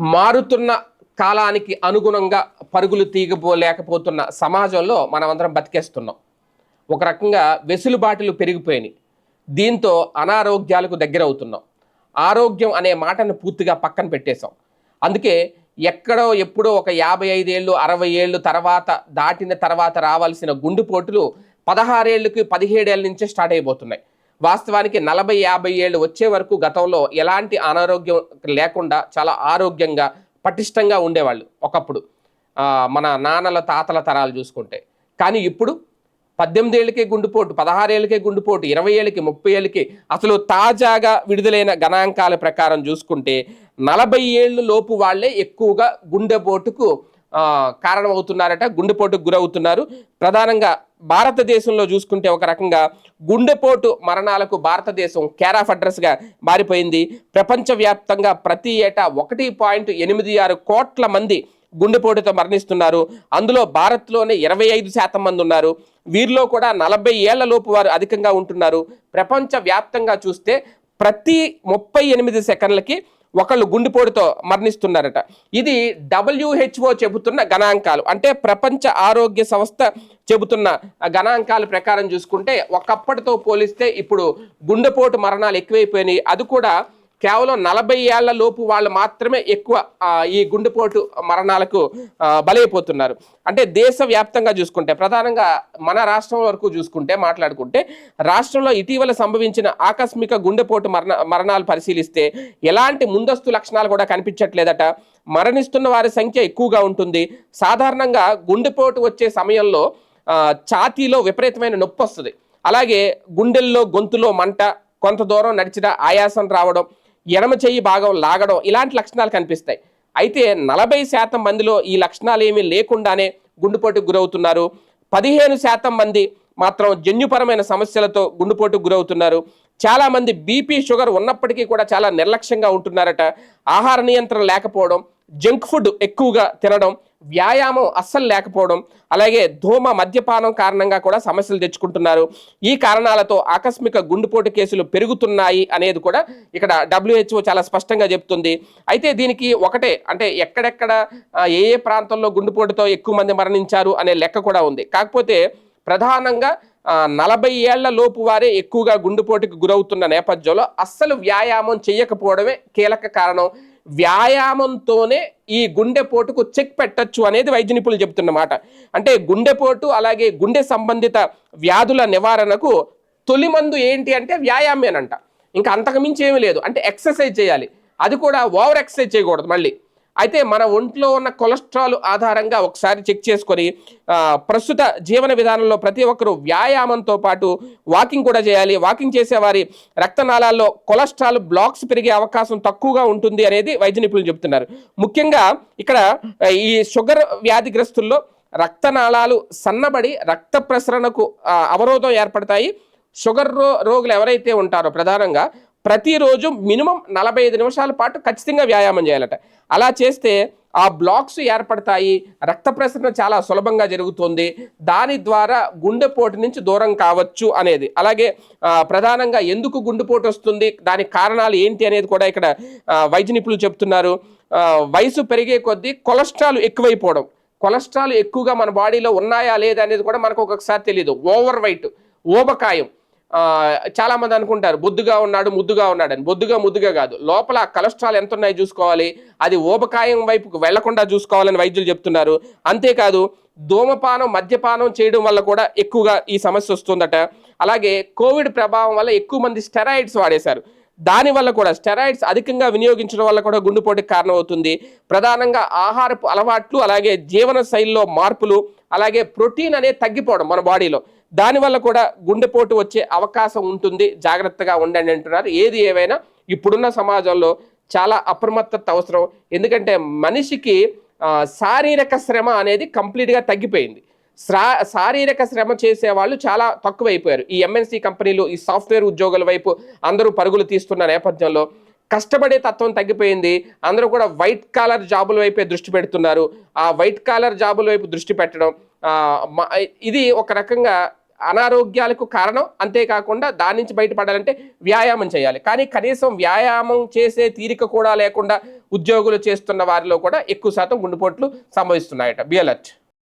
మారుతున్న కాలానికి అనుగుణంగా పరుగులు తీగపోలేకపోతున్న సమాజంలో మనమందరం బతికేస్తున్నాం. ఒక రకంగా వెసులుబాటులు పెరిగిపోయినాయి. దీంతో అనారోగ్యాలకు దగ్గర అవుతున్నాం ఆరోగ్యం అనే మాటను పూర్తిగా పక్కన పెట్టేశాం. అందుకే ఎక్కడో ఎప్పుడో ఒక యాభై ఐదేళ్ళు అరవై ఏళ్ళు తర్వాత దాటిన తర్వాత రావాల్సిన గుండుపోటులు పదహారేళ్ళకి పదిహేడేళ్ళ నుంచే స్టార్ట్ అయిపోతున్నాయి. వాస్తవానికి నలభై యాభై ఏళ్ళు వచ్చే వరకు గతంలో ఎలాంటి అనారోగ్యం లేకుండా చాలా ఆరోగ్యంగా పటిష్టంగా ఉండేవాళ్ళు ఒకప్పుడు. మన నాన్నల తాతల తరాలు చూసుకుంటే. కానీ ఇప్పుడు పద్దెనిమిది ఏళ్ళకే గుండుపోటు పదహారేళ్ళకే గుండుపోటు ఇరవై ఏళ్ళకి ముప్పై ఏళ్ళకి అసలు తాజాగా విడుదలైన గణాంకాల ప్రకారం చూసుకుంటే నలభై ఏళ్ళు లోపు వాళ్ళే ఎక్కువగా గుండెపోటుకు కారణమవుతున్నారట గుండెపోటుకు గురవుతున్నారు. ప్రధానంగా భారతదేశంలో చూసుకుంటే ఒక రకంగా గుండెపోటు మరణాలకు భారతదేశం కేర్ ఆఫ్ అడ్రస్గా మారిపోయింది. ప్రపంచవ్యాప్తంగా ప్రతి ఏటా ఒకటి పాయింట్ ఎనిమిది ఆరు కోట్ల మంది గుండెపోటుతో మరణిస్తున్నారు. అందులో భారత్లోనే ఇరవై ఐదు శాతం మంది ఉన్నారు. వీరిలో కూడా నలభై ఏళ్ళ లోపు వారు అధికంగా ఉంటున్నారు. ప్రపంచవ్యాప్తంగా చూస్తే ప్రతి ముప్పై ఎనిమిది సెకండ్లకి ఒకళ్ళు గుండెపోటుతో మరణిస్తున్నారట. ఇది డబ్ల్యూహెచ్ఓ చెబుతున్న గణాంకాలు. అంటే ప్రపంచ ఆరోగ్య సంస్థ చెబుతున్న గణాంకాల ప్రకారం చూసుకుంటే ఒకప్పటితో పోలిస్తే ఇప్పుడు గుండెపోటు మరణాలు ఎక్కువైపోయినాయి. అది కూడా కేవలం నలభై ఏళ్ళ లోపు వాళ్ళు మాత్రమే ఎక్కువ ఈ గుండెపోటు మరణాలకు బలైపోతున్నారు. అంటే దేశవ్యాప్తంగా చూసుకుంటే ప్రధానంగా మన రాష్ట్రం వరకు చూసుకుంటే మాట్లాడుకుంటే రాష్ట్రంలో ఇటీవల సంభవించిన ఆకస్మిక గుండెపోటు మరణ మరణాలు పరిశీలిస్తే ఎలాంటి ముందస్తు లక్షణాలు కూడా కనిపించట్లేదట. మరణిస్తున్న వారి సంఖ్య ఎక్కువగా ఉంటుంది. సాధారణంగా గుండెపోటు వచ్చే సమయంలో ఛాతీలో విపరీతమైన నొప్పి వస్తుంది అలాగే గుండెల్లో గొంతులో మంట కొంత దూరం నడిచిన ఆయాసం రావడం ఎడమ చెయ్యి భాగం లాగడం ఇలాంటి లక్షణాలు కనిపిస్తాయి. అయితే నలభై శాతం మందిలో ఈ లక్షణాలు ఏమీ లేకుండానే గుండెపోటుకు గురవుతున్నారు. పదిహేను శాతం మంది మాత్రం జన్యుపరమైన సమస్యలతో గుండెపోటుకు గురవుతున్నారు. చాలామంది బీపీ షుగర్ ఉన్నప్పటికీ కూడా చాలా నిర్లక్ష్యంగా ఉంటున్నారట. ఆహార నియంత్రణ లేకపోవడం జంక్ ఫుడ్ ఎక్కువగా తినడం వ్యాయామం అస్సలు లేకపోవడం అలాగే ధూమ మద్యపానం కారణంగా కూడా సమస్యలు తెచ్చుకుంటున్నారు. ఈ కారణాలతో ఆకస్మిక గుండెపోటు కేసులు పెరుగుతున్నాయి అనేది కూడా ఇక్కడ డబ్ల్యూహెచ్ఓ చాలా స్పష్టంగా చెప్తుంది. అయితే దీనికి ఒకటే అంటే ఎక్కడెక్కడ ఏ ఏ ప్రాంతంలో గుండెపోటుతో ఎక్కువ మంది మరణించారు అనే లెక్క కూడా ఉంది. కాకపోతే ప్రధానంగా నలభై ఏళ్ళ లోపు వారే ఎక్కువగా గుండెపోటుకు గురవుతున్న నేపథ్యంలో అస్సలు వ్యాయామం చేయకపోవడమే కీలక కారణం. వ్యాయామంతోనే ఈ గుండెపోటుకు చెక్ పెట్టచ్చు అనేది వైద్య నిపుణులు చెబుతున్నమాట. అంటే గుండెపోటు అలాగే గుండె సంబంధిత వ్యాధుల నివారణకు తొలి మందు ఏంటి అంటే వ్యాయామేనంట. ఇంకా అంతకు మించి ఏమీ లేదు. అంటే ఎక్సర్సైజ్ చేయాలి. అది కూడా ఓవర్ ఎక్సర్సైజ్ చేయకూడదు మళ్ళీ. అయితే మన ఒంట్లో ఉన్న కొలెస్ట్రాల్ ఆధారంగా ఒకసారి చెక్ చేసుకొని ప్రస్తుత జీవన విధానంలో ప్రతి ఒక్కరూ వ్యాయామంతో పాటు వాకింగ్ కూడా చేయాలి. వాకింగ్ చేసేవారి రక్తనాళాల్లో కొలెస్ట్రాల్ బ్లాక్స్ పెరిగే అవకాశం తక్కువగా ఉంటుంది అనేది వైద్య నిపుణులు చెబుతున్నారు. ముఖ్యంగా ఇక్కడ ఈ షుగర్ వ్యాధిగ్రస్తుల్లో రక్తనాళాలు సన్నబడి రక్త ప్రసరణకు అవరోధం ఏర్పడతాయి. షుగర్ రో రోగులు ఎవరైతే ఉంటారో ప్రధానంగా ప్రతిరోజు మినిమం నలభై ఐదు నిమిషాల పాటు ఖచ్చితంగా వ్యాయామం చేయాలట. అలా చేస్తే ఆ బ్లాక్స్ ఏర్పడతాయి రక్త ప్రసరణ చాలా సులభంగా జరుగుతుంది దాని ద్వారా గుండెపోటు నుంచి దూరం కావచ్చు అనేది. అలాగే ప్రధానంగా ఎందుకు గుండెపోటు వస్తుంది దానికి కారణాలు ఏంటి అనేది కూడా ఇక్కడ వైద్య నిపుణులు చెప్తున్నారు. వయసు పెరిగే కొద్దీ కొలెస్ట్రాల్ ఎక్కువైపోవడం. కొలెస్ట్రాల్ ఎక్కువగా మన బాడీలో ఉన్నాయా లేదా అనేది కూడా మనకు ఒక్కొక్కసారి తెలియదు ఓవర్ వైట్ ఊబకాయం చాలామంది చాలా మంది అనుకుంటారు బొద్దుగా ఉన్నాడు ముద్దుగా ఉన్నాడు అని బొద్దుగా ముద్దుగా కాదు. లోపల కొలెస్ట్రాల్ ఎంత ఉన్నాయి చూసుకోవాలి. అది ఊబకాయం వైపుకు వెళ్ళకుండా చూసుకోవాలని వైద్యులు చెప్తున్నారు. అంతేకాదు ధూమపానం మద్యపానం చేయడం వల్ల కూడా ఎక్కువగా ఈ సమస్య వస్తుందట. అలాగే కోవిడ్ ప్రభావం వల్ల ఎక్కువ మంది స్టెరాయిడ్స్ వాడేశారు. దానివల్ల కూడా స్టెరాయిడ్స్ అధికంగా వినియోగించడం వల్ల కూడా గుండెపోటుకి కారణమవుతుంది. ప్రధానంగా ఆహారపు అలవాట్లు అలాగే జీవన శైలిలో మార్పులు అలాగే ప్రోటీన్ అనేది తగ్గిపోవడం మన బాడీలో. దానివల్ల కూడా గుండెపోటు వచ్చే అవకాశం ఉంటుంది. జాగ్రత్తగా ఉండండి అంటున్నారు. ఏది ఏవైనా ఇప్పుడున్న సమాజంలో చాలా అప్రమత్తత అవసరం. ఎందుకంటే మనిషికి శారీరక శ్రమ అనేది కంప్లీట్గా తగ్గిపోయింది. శ్రా శారీరక శ్రమ చేసే వాళ్ళు చాలా తక్కువైపోయారు. ఈ ఎంఎన్సీ కంపెనీలు ఈ సాఫ్ట్వేర్ ఉద్యోగుల వైపు అందరూ పరుగులు తీస్తున్న నేపథ్యంలో కష్టపడే తత్వం తగ్గిపోయింది. అందరూ కూడా వైట్ కాలర్ జాబుల వైపే దృష్టి పెడుతున్నారు. ఆ వైట్ కాలర్ జాబుల వైపు దృష్టి పెట్టడం ఇది ఒక రకంగా అనారోగ్యాలకు కారణం అంతేకాకుండా దాని నుంచి బయటపడాలంటే వ్యాయామం చేయాలి. కానీ కనీసం వ్యాయామం చేసే తీరిక కూడా లేకుండా ఉద్యోగులు చేస్తున్న వారిలో కూడా ఎక్కువ శాతం గుండెపోట్లు సంభవిస్తున్నాయట. Be alert.